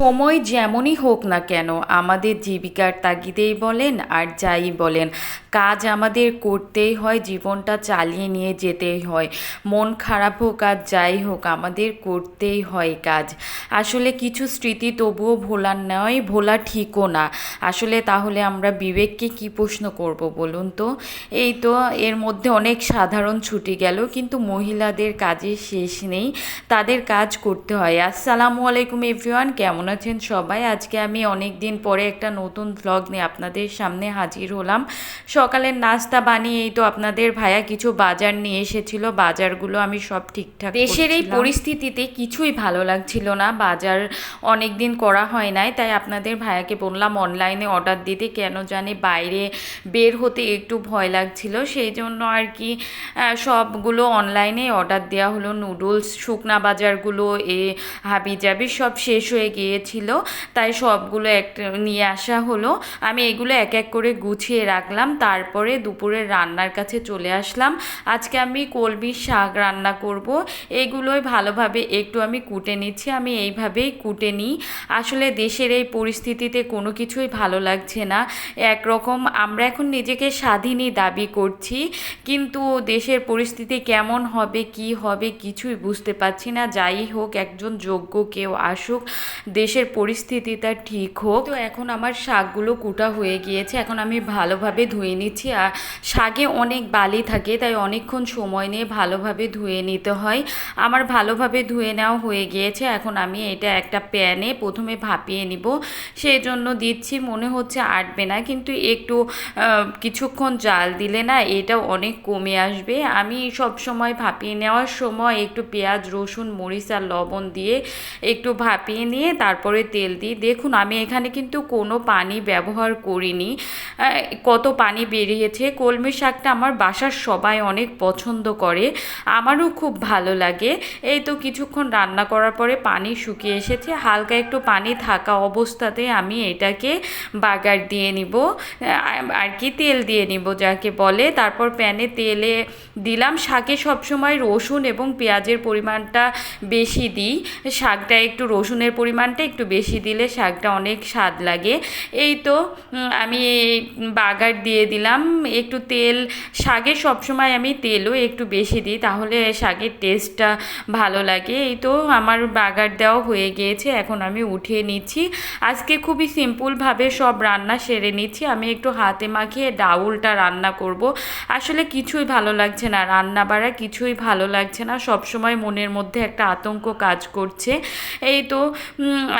সময় যেমনই হোক না কেন, আমাদের জীবিকার তাগিদেই বলেন আর যাই বলেন, কাজ আমাদের করতেই হয়, জীবনটা চালিয়ে নিয়ে যেতেই হয়। মন খারাপ হোক আর যাই হোক, আমাদের করতেই হয় কাজ। আসলে কিছু স্মৃতি তবুও ভোলার নয়, ভোলা ঠিকও না। আসলে তাহলে আমরা বিবেককে কি প্রশ্ন করব বলুন তো? এই তো এর মধ্যে অনেক সাধারণ ছুটি গেল, কিন্তু মহিলাদের কাজের শেষ নেই, তাদের কাজ করতে হয়। আসসালামু আলাইকুম এভরিওয়ান, কেমন আছেন সবাই? আজকে আমি অনেক দিন পরে একটা নতুন ভ্লগ নিয়ে আপনাদের সামনে হাজির হলাম। সকালের নাস্তা বানিয়ে এই তো আপনাদের ভাইয়া কিছু বাজার নিয়ে এসেছিল। বাজারগুলো আমি সব ঠিকঠাক দেশের এই পরিস্থিতিতে কিছুই ভালো লাগছিল না। বাজার অনেক দিন করা হয় নাই তাই আপনাদের ভাইয়াকে বললাম অনলাইনে অর্ডার দিতে কেন জানি বাইরে বের হতে একটু ভয় লাগছিল। সেই জন্য আর কি সবগুলো অনলাইনে অর্ডার দেওয়া হলো। নুডলস শুকনা বাজারগুলো এ হাবি জাবি সব শেষ হয়ে গিয়েছিল তাই সবগুলো একটা নিয়ে আসা হলো। আমি এগুলো এক এক করে গুছিয়ে রাখলাম, তারপরে দুপুরের রান্নার কাছে চলে আসলাম। আজকে আমি কলমির শাক রান্না করব, এগুলোই ভালোভাবে একটু আমি কুটে নিচ্ছি, আমি এইভাবেই কুটে নিই। আসলে দেশের এই পরিস্থিতিতে কোনো কিছুই ভালো লাগছে না, একরকম আমরা এখন নিজেকে স্বাধীনই দাবি করছি, কিন্তু দেশের পরিস্থিতি কেমন হবে, কি হবে কিছুই বুঝতে পারছি না। যাই হোক, একজন যোগ্য কেউ আসুক দেশের পরিস্থিতিটা ঠিক হোক। তো এখন আমার শাকগুলো কুটা হয়ে গিয়েছে, এখন আমি ভালোভাবে ধুয়ে নিচ্ছি। আর শাকে অনেক বালি থাকে, তাই অনেকক্ষণ সময় নিয়ে ভালোভাবে ধুয়ে নিতে হয়। আমার ভালোভাবে ধুয়ে নেওয়া হয়ে গিয়েছে, এখন আমি এটা একটা প্যানে প্রথমে ভাপিয়ে নিব। সেই জন্য দিচ্ছি, মনে হচ্ছে আটবে না, কিন্তু একটু কিছুক্ষণ জাল দিলে না এটা অনেক কমে আসবে। আমি সব সময় ভাপিয়ে নেওয়ার সময় একটু পেঁয়াজ, রসুন, মরিচ আর লবণ দিয়ে একটু ভাপিয়ে নিয়ে তারপরে তেল দিই। দেখুন, আমি এখানে কিন্তু কোনো পানি ব্যবহার করিনি। কত পানি বেরিয়েছে। কলমি শাকটা আমার বাসার সবাই অনেক পছন্দ করে। আমারও খুব ভালো লাগে। এই তো কিছুক্ষণ রান্না করার পরে পানি শুকিয়ে এসেছে। হালকা একটু পানি থাকা অবস্থাতে আমি এটাকে বাগার দিয়ে নিব। আর কি তেল দিয়ে নিব, যাকে বলে। তারপর প্যানে তেলে দিলাম। শাকে সবসময় রসুন এবং পেঁয়াজের পরিমাণটা বেশি দিই। শাকটা একটু রসুনের পরিমাণটা একটু বেশি দিলে শাকটা অনেক স্বাদ লাগে। এই তো আমি বাগার দিয়ে দিলাম। একটু তেল শাকে সবসময় আমি তেলও একটু বেশি দিই, তাহলে শাকের টেস্টটা ভালো লাগে। এই তো, আমার বাগার দেওয়া হয়ে গিয়েছে, এখন আমি উঠিয়ে নিচ্ছি। আজকে খুবই সিম্পলভাবে সব রান্না সেরে নিচ্ছি। আমি একটু হাতে মাখিয়ে ডাউলটা রান্না করব। আসলে কিছুই ভালো লাগছে না, রান্না বাড়া কিছুই ভালো লাগছে না সব সময় মনের মধ্যে একটা আতঙ্ক কাজ করছে। এই তো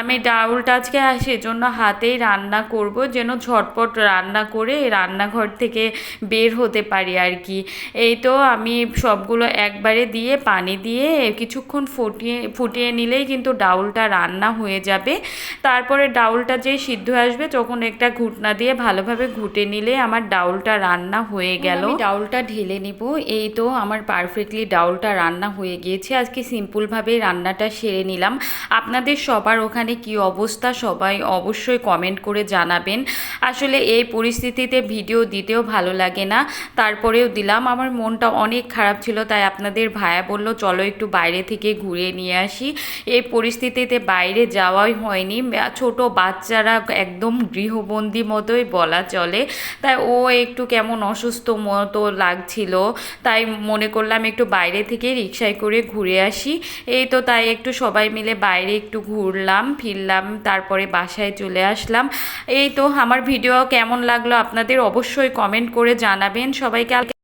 আমি ডাউলটা আজকে সেজন্য হাতেই রান্না করব যেন ঝটপট রান্না করে রান্নাঘর থেকে বের হতে পারি আর কি। এই তো আমি সবগুলো একবারে দিয়ে পানি দিয়ে কিছুক্ষণ ফুটিয়ে ফুটিয়ে নিলেই কিন্তু ডাউলটা রান্না হয়ে যাবে। তারপরে ডাউলটা যেই সিদ্ধ আসবে তখন একটা ঘুটনা দিয়ে ভালোভাবে ঘুটে নিলে আমার ডাউলটা রান্না হয়ে গেল। ডাউলটা ঢেলে নিব। এই তো আমার পারফেক্টলি ডাউলটা রান্না হয়ে গিয়েছে। আজকে সিম্পলভাবে রান্নাটা সেরে নিলাম। আপনাদের সবার ওখানে কি অবস্থা সবাই অবশ্যই কমেন্ট করে জানাবেন। আসলে এই পরিস্থিতিতে ভিডিও দিতেও ভালো লাগে না। তারপরেও দিলাম, আমার মনটা অনেক খারাপ ছিল, তাই আপনাদের ভায়া বলল, চলো একটু বাইরে থেকে ঘুরে নিয়ে আসি। এই পরিস্থিতিতে বাইরে যাওয়াই হয়নি। ছোট বাচ্চারা একদম গৃহবন্দী মতোই বলা চলে। তাই ও একটু কেমন অসুস্থ মতো লাগছিল, তাই মনে করলাম একটু বাইরে থেকে রিক্সায় করে ঘুরে আসি। এই তো তাই একটু সবাই মিলে বাইরে একটু ঘুরলাম। ফিরলাম, তারপরে বাসায় চলে আসলাম। এই তো, আমার ভিডিও কেমন লাগল আপনাদের অবশ্যই কমেন্ট করে জানাবেন। সবাইকে